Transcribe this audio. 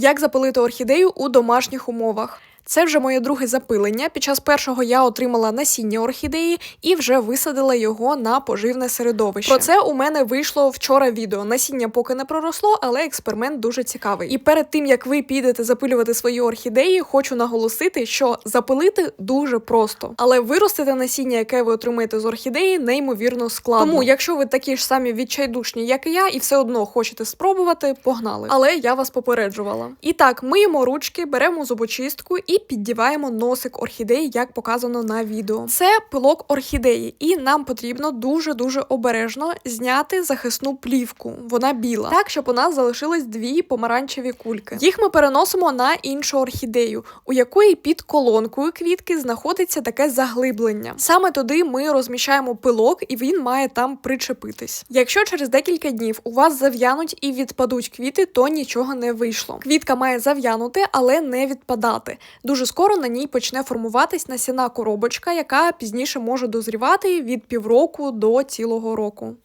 Як запалити орхідею у домашніх умовах? Це вже моє друге запилення. Під час першого я отримала насіння орхідеї і вже висадила його на поживне середовище. Про це у мене вийшло вчора відео. Насіння поки не проросло, але експеримент дуже цікавий. І перед тим як ви підете запилювати свої орхідеї, хочу наголосити, що запилити дуже просто, але виростити насіння, яке ви отримаєте з орхідеї, неймовірно складно. Тому, якщо ви такі ж самі відчайдушні, як і я, і все одно хочете спробувати, погнали. Але я вас попереджувала. І так, миємо ручки, беремо зубочистку і піддіваємо носик орхідеї, як показано на відео. Це пилок орхідеї, і нам потрібно дуже дуже обережно зняти захисну плівку. Вона біла, так щоб у нас залишились дві помаранчеві кульки. Їх ми переносимо на іншу орхідею, у якої під колонкою квітки знаходиться таке заглиблення. Саме туди ми розміщаємо пилок, і він має там причепитись. Якщо через декілька днів у вас зав'януть і відпадуть квіти, то нічого не вийшло. Квітка має зав'янути, але не відпадати. Дуже скоро на ній почне формуватись насіна коробочка, яка пізніше може дозрівати від півроку до цілого року.